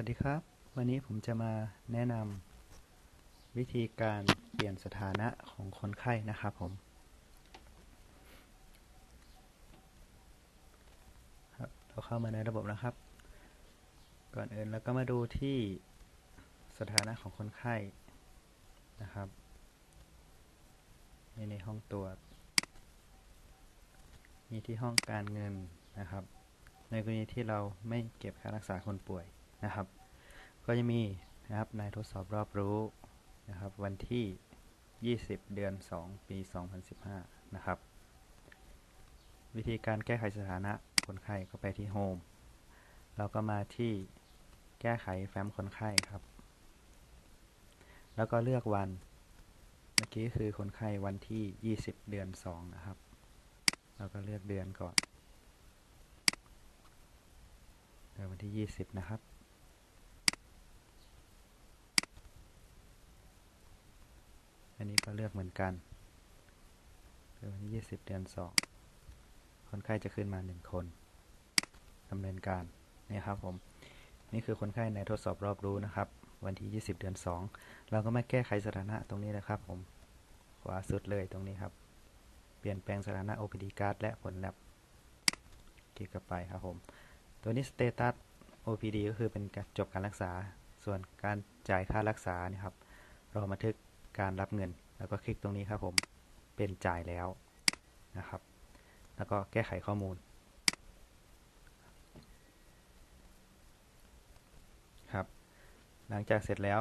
วัสดีครับ วันนี้ผมจะมาแนะนำวิธีการเปลี่ยนสถานะของคนไข้นะครับผมครับเราเข้ามาในระบบนะครับ ก่อนอื่นเราก็มาดูที่สถานะของคนไข้นะครับมีในห้องตรวจมีที่ห้องการเงินนะครับ ในกรณีที่เราไม่เก็บค่ารักษาคนป่วยนะครับ ก็จะมีนะครับในทดสอบรอบรู้นะครับ วันที่ 20 เดือน 2 ปี 2015 นะครับ วิธีการแก้ไขสถานะคนไข้ก็ไปที่โฮมเราก็มาที่แก้ไขแฟ้มคนไข้ครับ แล้วก็เลือกวัน เมื่อกี้คือคนไข้วันที่ 20 เดือน 2 นะครับเราก็เลือกเดือนก่อนเดือนวันที่ 20 นะครับ อันนี้ ก็เลือกเหมือนกันเดือนวันที่20 เดือน 2 คนไข้จะขึ้นมา 1 คนดำเนินการนี่ครับผม นี่คือคนไข้ในทดสอบรอบรู้นะครับ วันที่ 20 เดือน 2 เราก็มาแก้ไขสถานะตรงนี้นะครับผม ขวาสุดเลยตรงนี้ครับ เปลี่ยนแปลงสถานะ OPD card และผลแลบคลิกเข้าไปครับผม ตัวนี้ status OPD ก็คือเป็นจบการรักษา ส่วนการจ่ายค่ารักษาเนี่ยครับเราบันทึก การรับเงิน แล้วก็คลิกตรงนี้ครับผมเป็นจ่ายแล้วนะครับ แล้วก็แก้ไขข้อมูลครับ หลังจากเสร็จแล้ว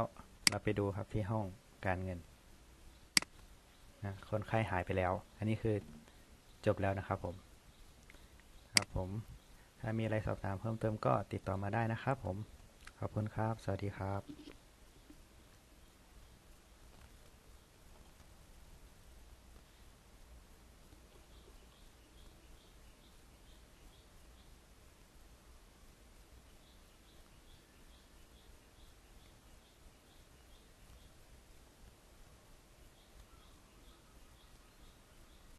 เราไปดูครับที่ห้องการเงินนะคนไข้หายไปแล้ว อันนี้คือจบแล้วนะครับผม ครับผม ถ้ามีอะไรสอบถามเพิ่มเติมก็ติดต่อมาได้นะครับผม ขอบคุณครับ สวัสดีครับ